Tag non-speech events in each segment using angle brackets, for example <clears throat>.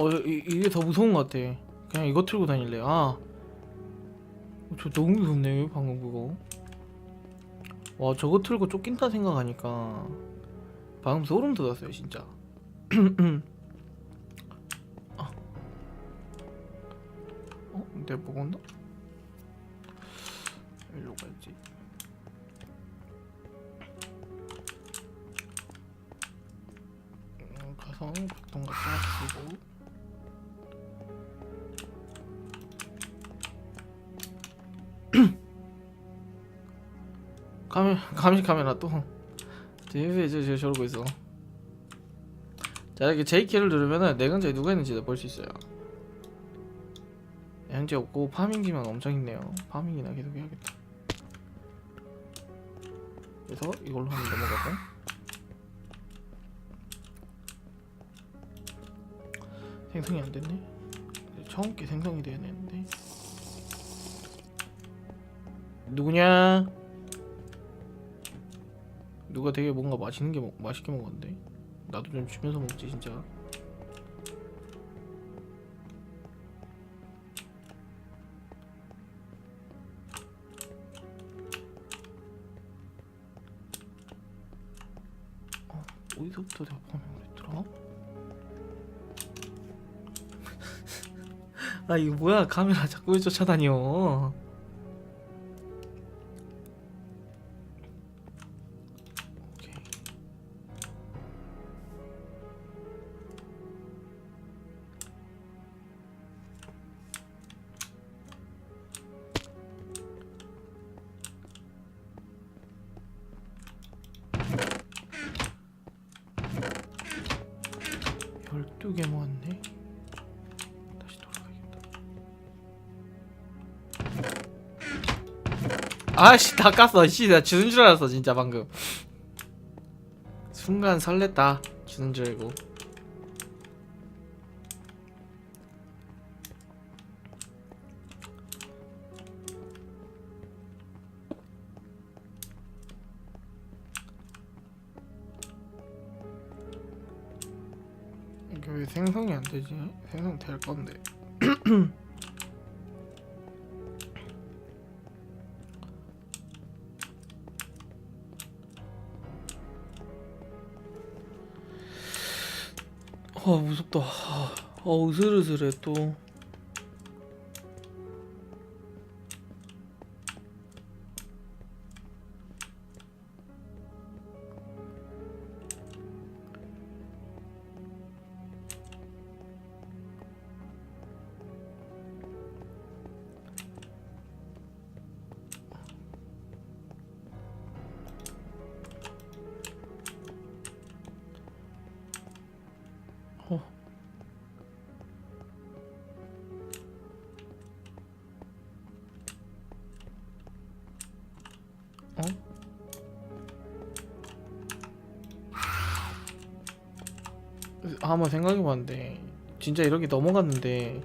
어 이, 이게 더 무서운 것 같아 그냥 이거 틀고 다닐래 아저 너무 무섭네 방금 그거 와 저거 틀고 쫓긴다 생각하니까 방금 소름 돋았어요 진짜 <clears throat> 아. 어? 내가 먹었나? 일로 가야지 음, 가서 보통 갖다 쓰고 카메 감시 카메라 또. 뒤에 저, 저 저러고 있어. 자 이렇게 J키를 누르면은 내 근처에 누가 있는지도 볼수 있어요. 현재 없고 파밍기만 엄청 있네요. 파밍이나 계속 해야겠다. 그래서 이걸로 한번 넘어가고 생성이 안 됐네? 처음 게 생성이 돼야 되는데. 누구냐 누가 되게 뭔가 맛있는 게 먹, 맛있게 먹었는데? 나도 좀 주면서 먹지 진짜. 어, 어디서부터 내가 파밍을 했더라? 아 이거 뭐야? 카메라 자꾸 왜 쫓아다녀 개 모았네. 다시 돌아가야겠다. 아씨 다 깠어. 씨, 나 주는 줄 알았어 진짜 방금. 순간 설렜다. 주는 줄 알고. 생성이 안 되지? 생성 될 건데. <clears throat> 아 무섭다. 어 으슬으슬해 또. 한번 생각해봤는데 진짜 이렇게 넘어갔는데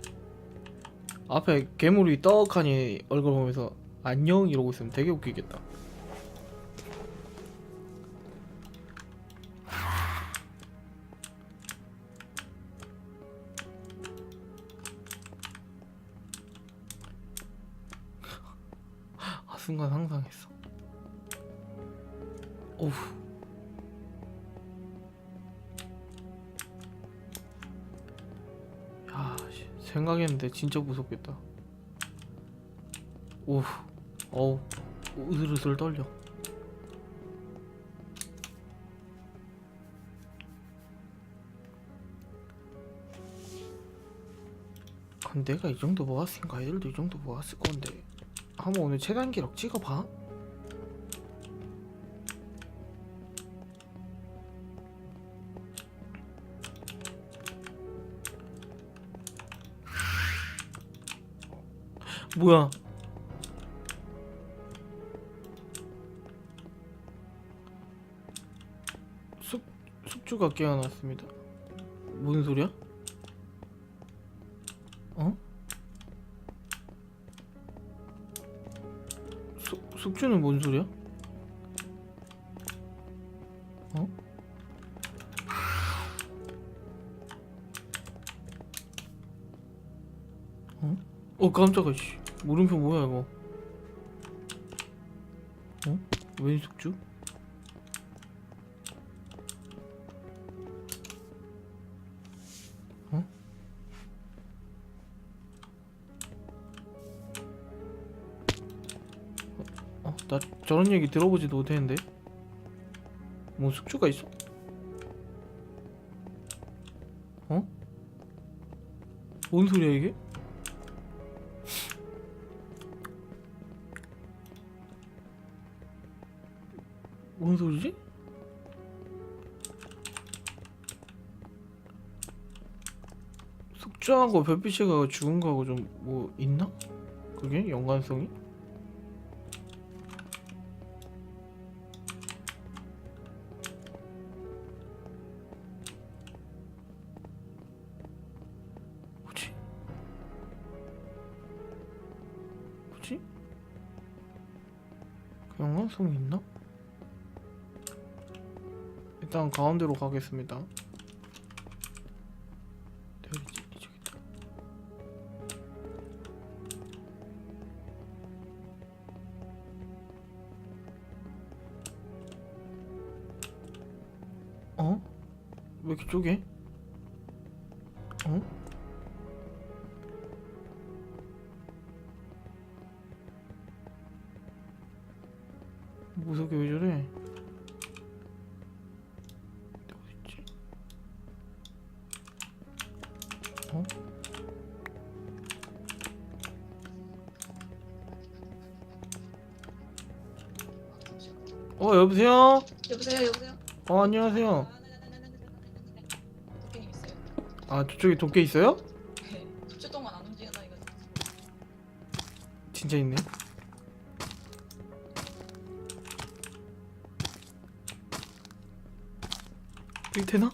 앞에 괴물이 떡하니 얼굴 보면서 안녕 이러고 있으면 되게 웃기겠다. <laughs> 아 순간 상상했어. 오우. 생각했는데 진짜 무섭겠다. 오우, 어우, 으슬으슬 떨려. 근데 내가 이 정도 모았으니까 애들도 이 정도 모았을 건데 한번 오늘 최단 기록 찍어봐. 뭐야? 숙 숙주가 깨어났습니다. 무슨 소리야? 어? 숙 숙주는 뭔 소리야? 어? 깜짝아 씨 물음표 뭐야 이거 어? 웬 숙주? 어? 어? 나 저런 얘기 들어보지도 못했는데 뭐 숙주가 있어? 어? 뭔 소리야 이게? 숙주하고 별빛이 가 죽은 거하고 좀 뭐 있나? 그게 연관성이? 뭐지? 뭐지? 그 연관성이 있나? 일단 가운데로 가겠습니다. 어? 왜 이렇게 쪼개? 어? 무섭게 왜 저래? 어? 어 여보세요? 여보세요, 여보세요. 어 안녕하세요. 아, 저쪽에 도깨 있어요? 네. 10초 동안 안 움직여서 이거. 진짜 있네. 이거 되나?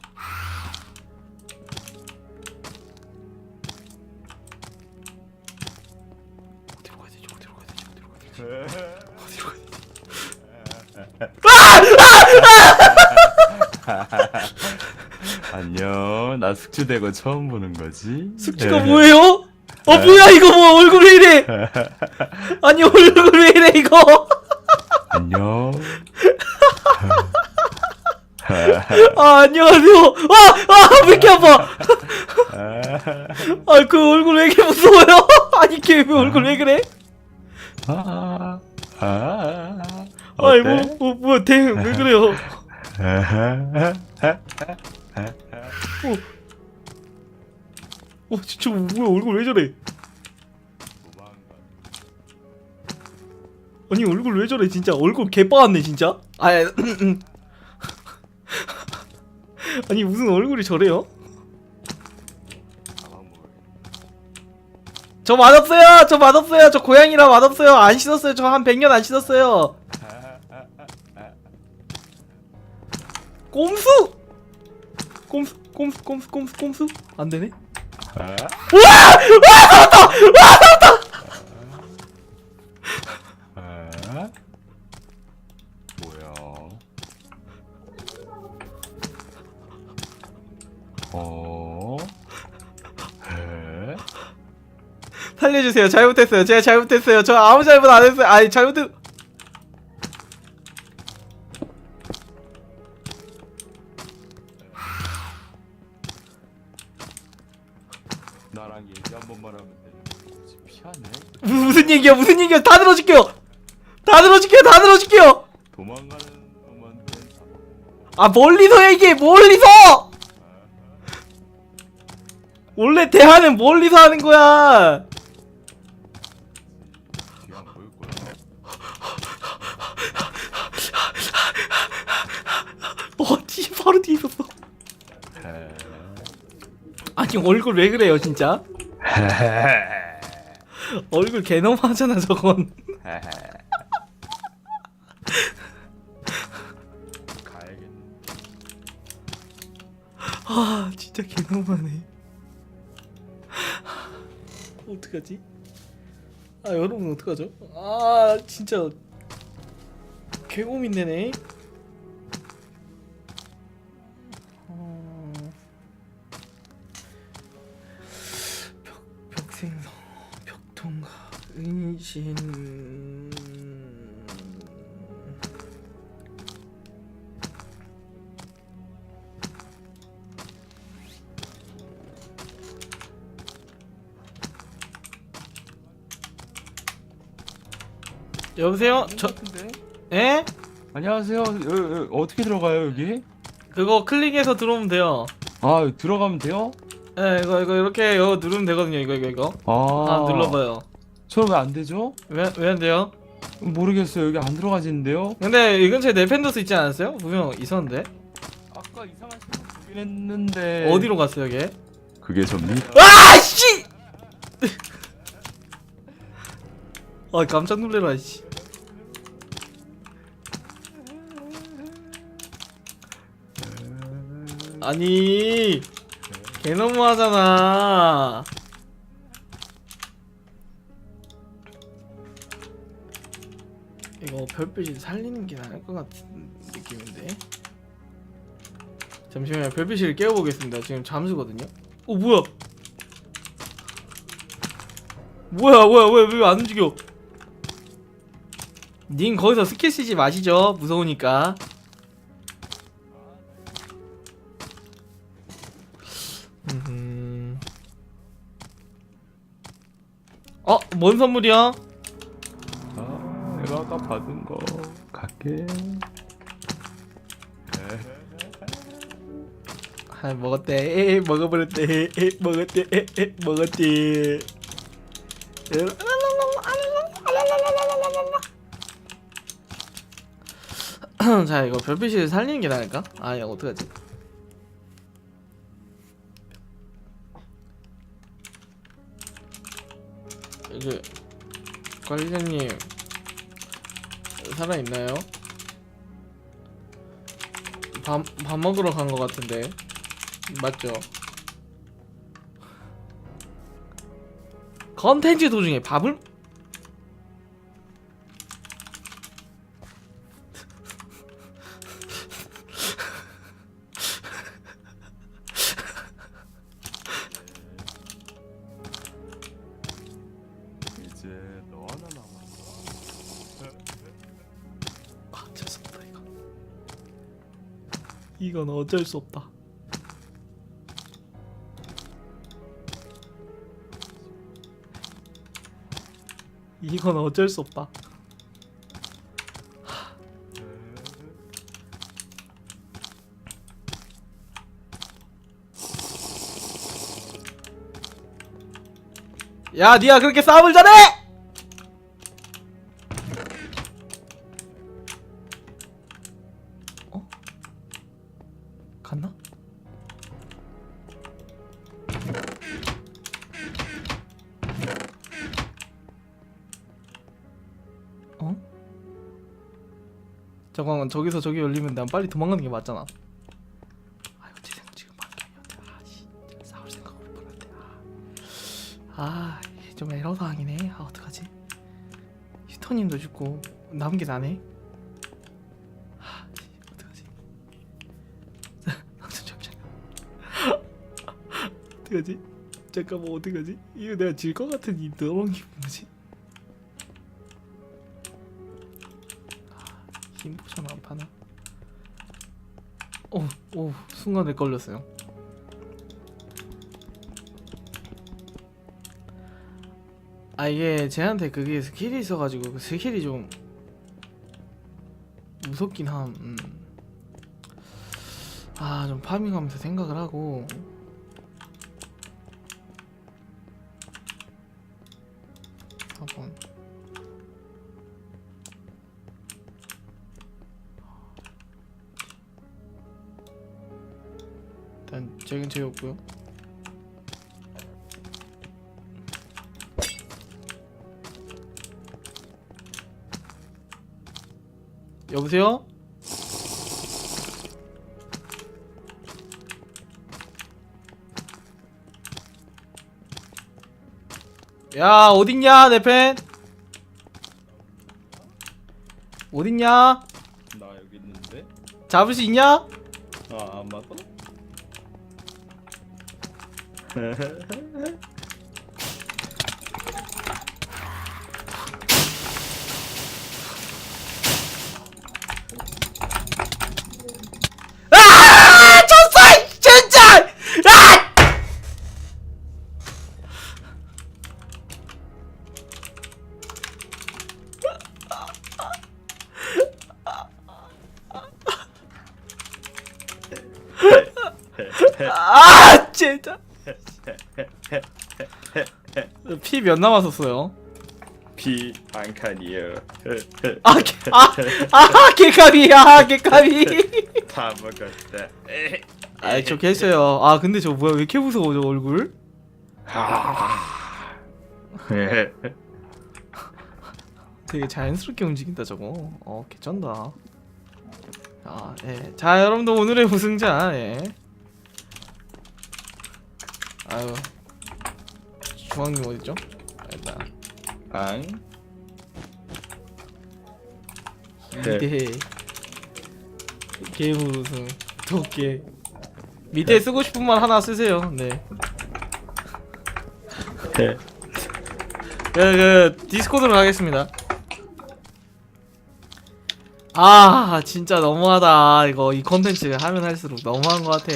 나 숙주대고 처음 보는 거지? 숙주가 뭐예요? 어 뭐야 이거 뭐 얼굴 왜 이래? <laughs> 아니 얼굴 왜 이래 이거? 안녕. <laughs> 아 안녕하세요. 아아왜 이렇게 아파? 아 그 얼굴 왜 이렇게 무서워요? <laughs> 아니 걔 왜 얼굴 왜 그래? 아, 아, 아이 어때? 뭐, 뭐 뭐야 대왜 그래요? 어 진짜 뭐야 얼굴 왜 저래? 아니 얼굴 왜 저래 진짜 얼굴 개빠았네 진짜. 아 <laughs> 아니 무슨 얼굴이 저래요? 저 맛없어요. 저 맛없어요. 저 고양이라 맛없어요. 안 씻었어요. 저 한 100년 안 씻었어요. 꼼수! 꼼수, 꼼수, 꼼수, 꼼수, 꼼수? 안 되네. 뭐야? 어? 에? 살려주세요. 잘못했어요. 제가 잘못했어요. 저 아무 잘못 안 했어요. 아니 잘못했. 얘기야? 무슨 얘기야? 다 들어줄게요. 다 들어줄게요. 다 들어줄게요. 도망가는 놈한테 아 멀리서 얘기해. 멀리서. 원래 대화는 멀리서 하는 거야. 안 보일 거야. 어, 뒤 바로 뒤에 있었어. 에. <laughs> 아니 얼굴 왜 그래요, 진짜? <laughs> 얼굴 개너무하잖아, 저건. 가야겠네. 아 진짜 개너무하네 어떡하지? 아 여러분 어떡하죠? 아 진짜 개고민되네 어... 벽, 벽통과 신 여보세요? 저 같은데? 에? 안녕하세요. 여, 여, 어떻게 들어가요 여기? 그거 클릭해서 들어오면 돼요. 아 들어가면 돼요? 예, 이거 이거 이렇게 이거 누르면 되거든요. 이거 이거 이거. 아, 아, 눌러봐요. 저는 왜 안 되죠? 왜 왜 안 돼요? 모르겠어요. 여기 안 들어가지는데요? 근데 이 근처에 네펜더스 있지 않았어요? 분명 있었는데. 아까 이상한 신호 보긴 했는데 어디로 갔어요, 걔? 그게 접니다. 아 씨! 아 깜짝 놀래라 씨. 아니 개 너무하잖아. 별빛이 살리는 게 나을 것 같은 느낌인데. 잠시만요. 별빛이를 깨워보겠습니다. 지금 잠수거든요. 어 뭐야? 뭐야 뭐야 왜 왜 안 움직여? 님 거기서 스킬 쓰지 마시죠. 무서우니까. 음. 어, 뭔 선물이야? 아, 받은 거 갈게. 아, 먹었대. 에, 먹어버렸대. 에, 에, 먹었대. 에, 에, 먹었대. 자, 이거 별빛이 살리는 게 나을까? 아, 이거 어떡하지? 이게 관리자님 살아 있나요? 밥, 밥 먹으러 간 것 같은데 맞죠? 컨텐츠 도중에 밥을 이건 어쩔 수 없다. 이건 어쩔 수 없다. 야 니가 그렇게 싸움을 잘해! 잠깐만 저기서 저기 열리면 난 빨리 도망가는 게 맞잖아. 아 이거 지금 지금 방향이었대 아씨 싸울 생각을 못했대 아, 이게 좀 에러 사항이네. 아 어떡하지? 휴터님도 죽고 남은 게 나네. 아 씨, 어떡하지? <laughs> 잠깐 <laughs> 어떡하지? 잠깐만 어떡하지? 이거 내가 질 것 같은 이게 뭐지? 오, 오, 순간에 걸렸어요. 아 이게 쟤한테 그게 스킬이 있어가지고 그 스킬이 좀 무섭긴 함. 음. 아 좀 파밍하면서 생각을 하고 한번 일단 제 근처에 없고요 여보세요? 야 어딨냐 내 팬? 어딨냐? 나 여기 있는데. 잡을 수 있냐? 아안 맞아? 아! 졌어! 진짜! 아! 아, 진짜! 피 몇 남았었어요? 피한 칸이요. 아, 개, 아, 아, 개까비, 아, 개까비. 다 먹었다. 아, 저 개했어요. 아, 근데 저 뭐야, 왜 이렇게 무서워, 저 얼굴? <laughs> 되게 자연스럽게 움직인다, 저거. 어, 개쩐다. 아, 예. 자, 여러분들 오늘의 우승자, 예. 아유. 중앙님 어딨죠? 일단. 앙. 미대 게임 우승 도깨 밑에 쓰고 싶은 말 하나 쓰세요 네 네. 그, 그 디스코드로 가겠습니다 아 진짜 너무하다 이거 이 컨텐츠 하면 할수록 너무한 것 같아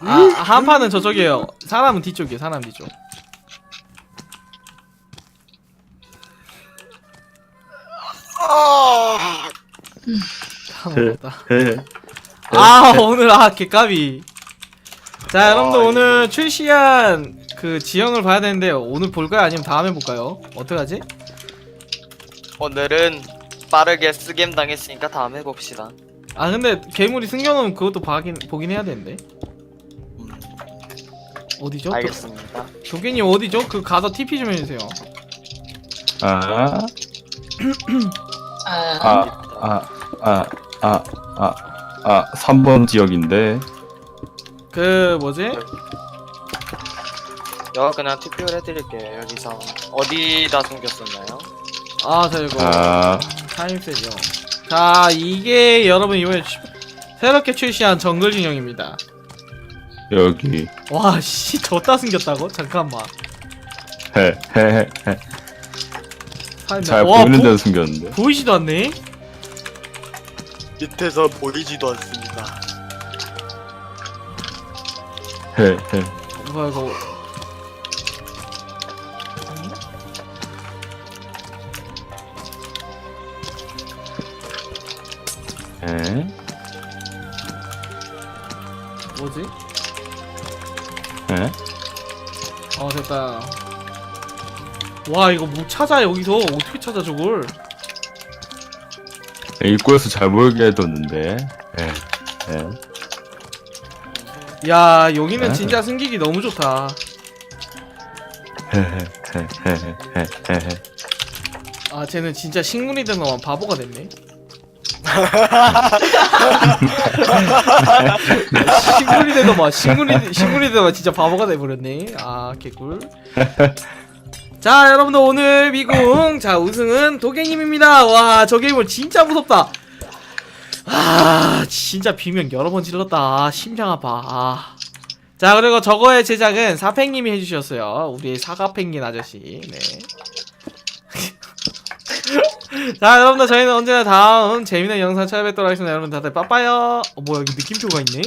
아 한판은 저쪽이에요. 사람은 뒤쪽이에요 사람 뒤쪽. 다 먹었다. 아 오늘 아 개까비. 자 여러분들 오늘 출시한 그 지형을 봐야 되는데 오늘 볼까요? 아니면 다음에 볼까요? 어떡하지? 오늘은 빠르게 쓰겜 당했으니까 다음에 봅시다. 아 근데 괴물이 숨겨놓으면 그것도 봐긴, 보긴 해야 되는데 어디죠 알겠습니다. 도끼님 어디죠 그 가서 TP 좀 해주세요 아. 아, 아. 아. 아. 아. 아. 아. 3번 지역인데. 그 뭐지 제가 그냥 투표를 해드릴게요. 여기서 어디다 숨겼었나요? 아자 이거 아. 타임셋이요 자 이게 여러분 이번에 추- 새롭게 출시한 정글 진영입니다 여기. 와씨 졌다 숨겼다고 잠깐만 헤. 헤. 헤. 헤. 타임- 잘 와, 보이는 보- 데서 숨겼는데. 보이지도 않네 밑에서 보이지도 않습니다. 헤. 헤. 뭐야 이거 헤. 뭐지 헤. 어 됐다 와 이거 뭐 찾아 여기서 어떻게 찾아 저걸 입구에서 잘 보이게 해뒀는데. 헤. 헤. 야 여기는 에? 진짜 숨기기 너무 좋다 헤. 헤. 헤. 헤. 헤. 헤. 헤. 아 쟤는 진짜 식물이 된 놈만 바보가 됐네 식물이 된 놈만 식물이 식물이 된 놈만 진짜 바보가 돼버렸네. 아 개꿀. 자 여러분들 오늘 미궁. 자 우승은 도깨님입니다. 와 저 게임은 진짜 무섭다. 아 진짜 비명 여러 번 질렀다. 아, 심장 아파. 아. 자 그리고 저거의 제작은 사팽님이 해주셨어요. 우리 사과펭귄 아저씨. 네 자 여러분들 저희는 언제나 다음 재밌는 영상 찾아뵙도록 하겠습니다. 여러분 다들 빠빠요. 어 뭐야 여기 느낌표가 있네